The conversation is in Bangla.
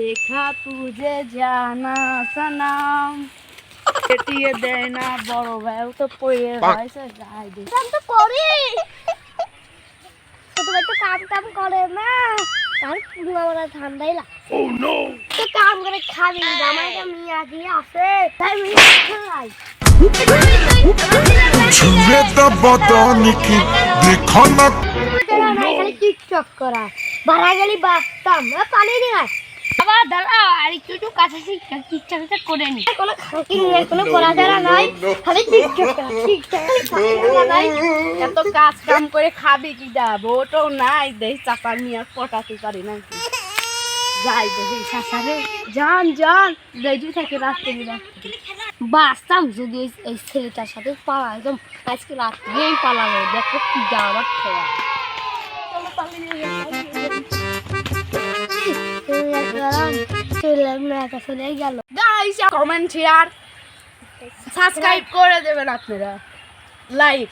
দেখা তুঝে জানা সনাম এটিয়ে দেয় না বড় ভাইও তো পড়ে রয়েছে যাই দে। তো করি। ছোট ভাই তো কাম কাম করে না তার পুরো আমার ঠান্ডাই লাগে। তো কাম করে খাবি আমার একটা মিয়া দিয়ে আছে তাই মিয়া খাই। ছুঁড়ে দেব দনিকি দেখো না? খালি টিকটক করা। ভাড়া গেলি বাঁচতাম পানি দিয়ে আবার দাঁড়াও আর একটু একটু কাছে ঠিকঠাকটা করে নি কোনো খাকি নেই কোনো নাই খালি এত কাজ কাম করে খাবি কি দা ওটাও নাই দেখ চাপা নিয়ে পটাতে পারি না যাই দেখি শাসারে যান যান থেকে রাস্তা দিয়ে বাঁচতাম যদি এই- ছেলেটার সাথে পালা একদম আজকে রাত্রেই পালাবো দেখো কি যাওয়ার কমেন্ট শেয়ার সাবস্ক্রাইব করে দেবেন আপনারা। লাইক